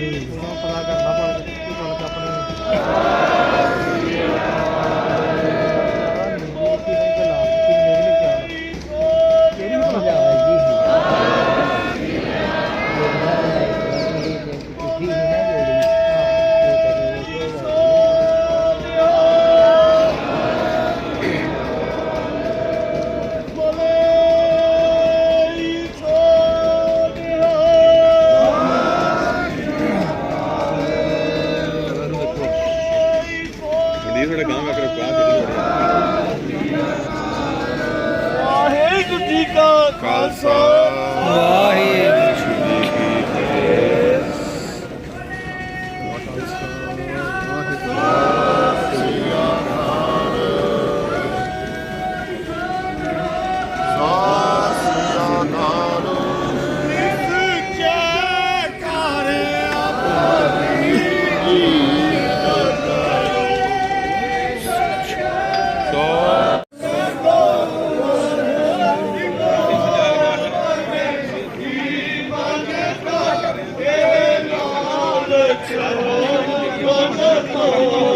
Thank you. calls for ਜੀ ਕਾ ਖਾਲਸਾ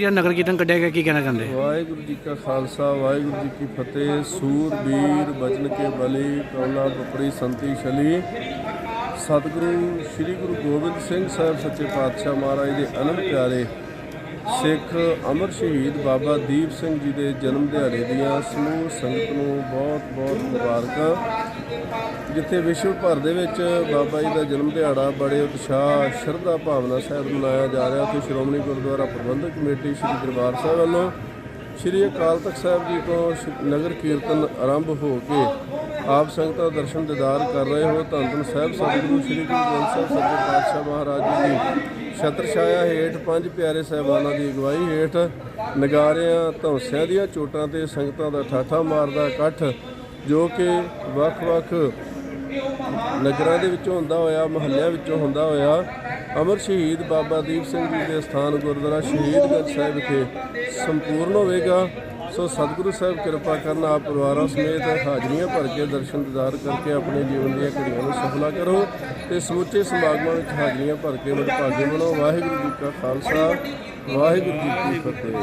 ਜੀ ਇਹ ਨਗਰ ਕੀਰਤਨ ਕੱਢਿਆ ਗਿਆ, ਕੀ ਕਹਿਣਾ ਚਾਹੁੰਦੇ? ਵਾਹਿਗੁਰੂ ਜੀ ਕਾ ਖਾਲਸਾ, ਵਾਹਿਗੁਰੂ ਜੀ ਕੀ ਫਤਿਹ। ਸੂਰ, ਬੀਰ, ਬਚਨ ਕੇ ਬਲੀ, ਕੌਲਾ ਬਪੜੀ ਸੰਤੀ, ਛਲੀ। ਸਤਿਗੁਰੂ, ਸ੍ਰੀ ਗੁਰੂ ਗੋਬਿੰਦ ਸਿੰਘ ਸਾਹਿਬ ਸੱਚੇ ਪਾਤਸ਼ਾਹ ਮਹਾਰਾਜ ਦੇ ਅਨੰਦ ਪਿਆਰੇ ਸਿੱਖ ਅਮਰ ਸ਼ਹੀਦ ਬਾਬਾ ਦੀਪ ਸਿੰਘ ਜੀ ਦੇ ਜਨਮ ਦਿਹਾੜੇ ਦੀਆਂ ਸਮੂਹ ਸੰਗਤ ਨੂੰ ਬਹੁਤ ਬਹੁਤ ਮੁਬਾਰਕਾਂ। ਜਿੱਥੇ ਵਿਸ਼ਵ ਭਰ ਦੇ ਵਿੱਚ ਬਾਬਾ ਜੀ ਦਾ ਜਨਮ ਦਿਹਾੜਾ ਬੜੇ ਉਤਸ਼ਾਹ, ਸ਼ਰਧਾ ਭਾਵਨਾ ਸਾਹਿਬ ਮਨਾਇਆ ਜਾ ਰਿਹਾ। ਤੇ ਸ਼੍ਰੋਮਣੀ ਗੁਰਦੁਆਰਾ ਪ੍ਰਬੰਧਕ ਕਮੇਟੀ ਸ੍ਰੀ ਦਰਬਾਰ ਸਾਹਿਬ ਵੱਲੋਂ ਸ੍ਰੀ ਅਕਾਲ ਤਖਤ ਸਾਹਿਬ ਜੀ ਤੋਂ ਸ਼- ਨਗਰ ਕੀਰਤਨ ਆਰੰਭ ਹੋ ਕੇ ਆਪ ਸੰਗਤਾਂ ਦਰਸ਼ਨ ਦਿਦਾਰ ਕਰ ਰਹੇ ਹੋ। ਧੰਨ ਧੰਨ ਸਾਹਿਬ, ਸਤਿਗੁਰੂ ਸ੍ਰੀ ਗੁਰੂ ਗ੍ਰੰਥ ਸਾਹਿਬ, ਸੱਚੇ ਪਾਤਸ਼ਾਹ ਮਹਾਰਾਜ ਜੀ ਦੀ ਛਤਰ ਛਾਇਆ ਹੇਠ ਪੰਜ ਪਿਆਰੇ ਸਾਹਿਬਾਨਾਂ ਦੀ ਅਗਵਾਈ ਹੇਠ ਨਗਾਰਿਆਂ, ਧੌਂਸਿਆਂ ਦੀਆਂ ਚੋਟਾਂ ਤੇ ਸੰਗਤਾਂ ਦਾ ਠਾਠਾ ਮਾਰਦਾ ਇਕੱਠ, ਜੋ ਕਿ ਵੱਖ-ਵੱਖ ਨਗਰਾਂ ਦੇ ਵਿੱਚੋਂ ਹੁੰਦਾ ਹੋਇਆ, ਮਹੱਲਿਆਂ ਵਿੱਚੋਂ ਹੁੰਦਾ ਹੋਇਆ। ਅਮਰ ਸ਼ਹੀਦ ਬਾਬਾ ਦੀਪ ਸਿੰਘ ਜੀ ਦੇ ਸਥਾਨ ਗੁਰਦੁਆਰਾ ਸ਼ਹੀਦਗੰਜ ਸਾਹਿਬ ਵਿਖੇ ਸੰਪੂਰਨ ਹੋਵੇਗਾ। ਸੋ ਸਤਿਗੁਰੂ ਸਾਹਿਬ ਕਿਰਪਾ ਕਰਨ ਆਪ ਪਰਿਵਾਰਾਂ ਸਮੇਤ ਹਾਜ਼ਰੀਆਂ ਭਰ ਕੇ ਦਰਸ਼ਨ ਦਿਦਾਰ ਕਰਕੇ ਆਪਣੇ ਜੀਵਨ ਦੀਆਂ ਘੜੀਆਂ ਨੂੰ ਸਫਲਾ ਕਰੋ ਤੇ ਸਮੁੱਚੇ ਸਮਾਗਮਾਂ ਵਿੱਚ ਹਾਜ਼ਰੀਆਂ ਭਰ ਕੇ ਵਡਭਾਗੇ ਬਣੋ। ਵਾਹਿਗੁਰੂ ਜੀ ਕਾ ਖਾਲਸਾ, ਵਾਹਿਗੁਰੂ ਜੀ ਕੀ ਫਤਿਹ।